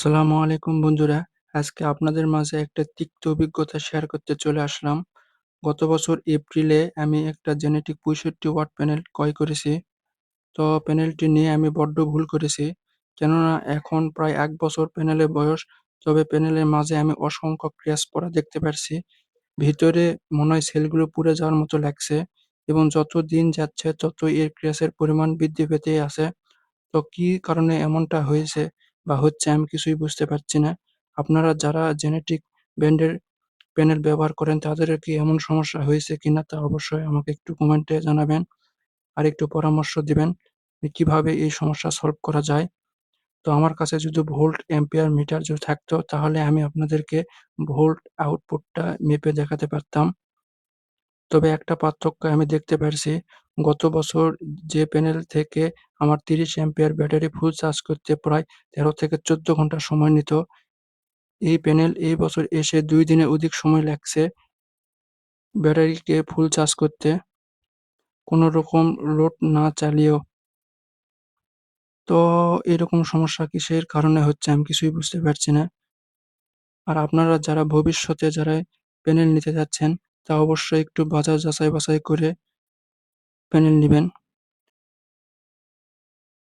আসসালামু আলাইকুম বন্ধুরা। আজকে আপনাদের মাঝে একটা তিক্ত অভিজ্ঞতা শেয়ার করতে চলে আসলাম। গত বছর এপ্রিলে আমি একটা জেনেটিক পঁয়ষট্টি ওয়াট প্যানেল ক্রয় করেছি। তো প্যানেলটি নিয়ে আমি বড্ড ভুল করেছি। কেননা এখন প্রায় এক বছর প্যানেলের বয়স, তবে প্যানেলের মাঝে আমি অসংখ্য ক্র্যাশ পড়া দেখতে পারছি। ভিতরে মনে হয় সেলগুলো পুড়ে যাওয়ার মতো লাগছে এবং যত দিন যাচ্ছে তত এর ক্র্যাশের পরিমাণ বৃদ্ধি পেতেই আছে। তো কি কারণে এমনটা হয়েছে? বা হচ্ছে আমি কিছুই বুঝতে পারছি না। আপনারা যারা জেনেটিক ব্যান্ডের প্যানেল ব্যবহার করেন তাদের কি এমন সমস্যা হয়েছে কিনা তা অবশ্যই আমাকে একটু কমেন্টে জানাবেন। আর একটু পরামর্শ দিবেন কীভাবে এই সমস্যা সলভ করা যায়। তো আমার কাছে যদি ভোল্ট অ্যাম্পিয়ার মিটার যদি থাকতো, তাহলে আমি আপনাদেরকে ভোল্ট আউটপুটটা মেপে দেখাতে পারতাম। তবে একটা পার্থক্য আমি দেখতে পারছি গত বছর যে প্যানেল থেকে আমার তিরিশ অ্যাম্পিয়ার ব্যাটারি ফুল চার্জ করতে প্রায় তেরো থেকে চোদ্দ ঘণ্টা সময় নিত, এই প্যানেল এই বছর এসে দুই দিনে অধিক সময় লাগছে ব্যাটারিকে ফুল চার্জ করতে। কোনো রকম লোড না চালিয়েও। তো এরকম সমস্যা কিসের কারণে হচ্ছে আমি কিছুই বুঝতে পারছি না। আর আপনারা যারা ভবিষ্যতে যারা প্যানেল নিতে যাচ্ছেন তা অবশ্যই একটু বাজার যাচাই বাছাই করে প্যানেল নেবেন।